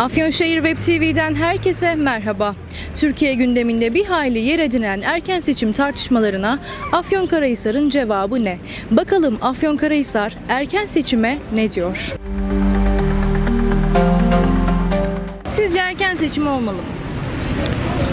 Afyonşehir Web TV'den herkese merhaba. Türkiye gündeminde bir hayli yer edinen erken seçim tartışmalarına Afyonkarahisar'ın cevabı ne? Bakalım Afyonkarahisar erken seçime ne diyor? Sizce erken seçim olmalı mı?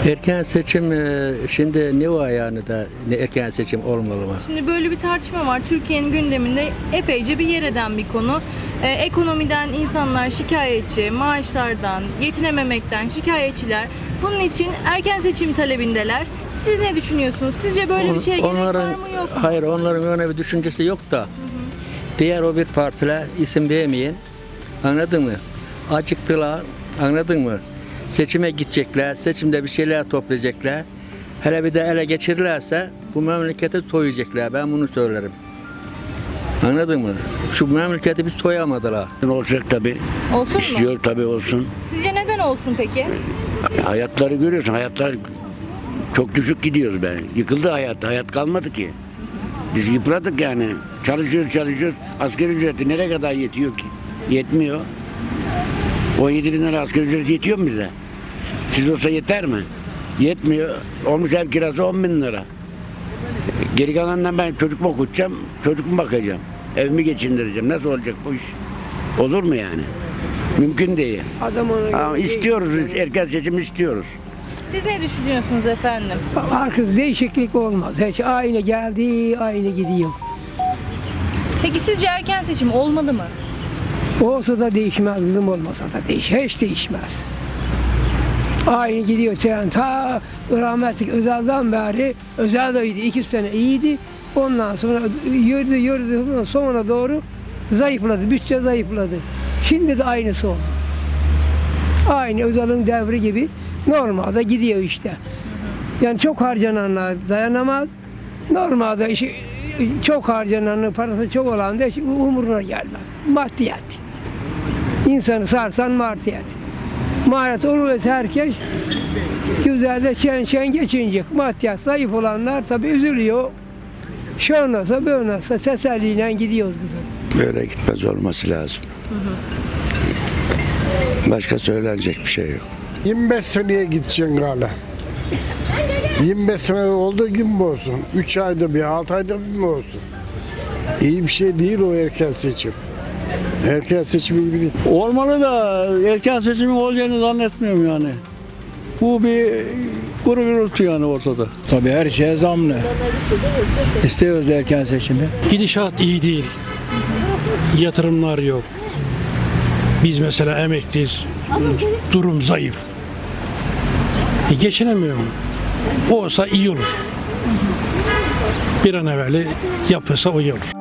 Erken seçim e, şimdi ne var yani da ne erken seçim olmalı mı? Şimdi böyle bir tartışma var. Türkiye'nin gündeminde epeyce bir yer eden bir konu. Ee, ekonomiden insanlar şikayetçi, maaşlardan, yetinememekten şikayetçiler. Bunun için erken seçim talebindeler. Siz ne düşünüyorsunuz? Sizce böyle bir On- şeye gerek var mı yok mu? Hayır onların öyle bir düşüncesi yok da. Diğer o bir partiler isim vermeyin. Anladın mı? Acıktılar. Anladın mı? Seçime gidecekler. Seçimde bir şeyler toplayacaklar. Hele bir de ele geçirirlerse bu memleketi soyacaklar. Ben bunu söylerim. Anladın mı? Şu memleketi bir soyamadılar. Olacak tabii. Olsun mu? İstiyor tabii olsun. Sizce neden olsun peki? Hayatları görüyorsun. Hayatlar çok düşük gidiyoruz ben. Yıkıldı hayat. Hayat kalmadı ki. Biz yıpradık yani. Çalışıyoruz çalışıyoruz. Asgari ücreti nereye kadar yetiyor ki? Yetmiyor. 17 bin lira asgari ücret yetiyor mu bize? Siz olsa yeter mi? Yetmiyor. Olmuş ev kirası 10 bin lira. Geri kalandan ben çocuk mu okutacağım, çocuk mu bakacağım? Evimi geçindireceğim. Nasıl olacak bu iş? Olur mu yani? Mümkün değil. Adam ona Ama istiyoruz, biz erken seçim istiyoruz. Siz ne düşünüyorsunuz efendim? Arkası değişiklik olmaz. Hiç aynı geldi, aynı gidiyor. Peki sizce erken seçim olmalı mı? Olsa da değişmez, kızım olmasa da değiş, hiç değişmez. Aynı gidiyor sen ta rahmetli Özal'dan beri, Özal da iyiydi, iki sene iyiydi. Ondan sonra yürüdü yürüdü, sonra doğru zayıfladı, bütçe zayıfladı. Şimdi de aynısı oldu. Aynı Özal'ın devri gibi normalde gidiyor işte. Yani çok harcananlar dayanamaz. Normalde işi, çok harcananın parası çok olan da umuruna gelmez. Maddiyat. İnsanı sarsan maddiyat. Maharet olursa herkes güzel de şen şen geçinecek. Maddiyat zayıf olanlar tabi üzülüyor. Şöyle olsa böyle olsa teselliyle gidiyoruz kızım. Böyle gitmez olması lazım. Başka söylenecek bir şey yok. 25 seneye gideceksin gala. 25 sene oldu gibi mi olsun? 3 ayda bir, 6 ayda bir mi olsun? İyi bir şey değil o erken seçim. Erken seçim iyi bir değil. Olmalı da erken seçimin olacağını zannetmiyorum yani. Bu bir kuru gürültü yani ortada. Tabii her şeye zamlı. İstiyoruz erken seçimi. Gidişat iyi değil. Yatırımlar yok. Biz mesela emekliyiz. Durum zayıf. E, geçinemiyorum. Olsa iyi olur. Bir an evvel yapılsa iyi olur.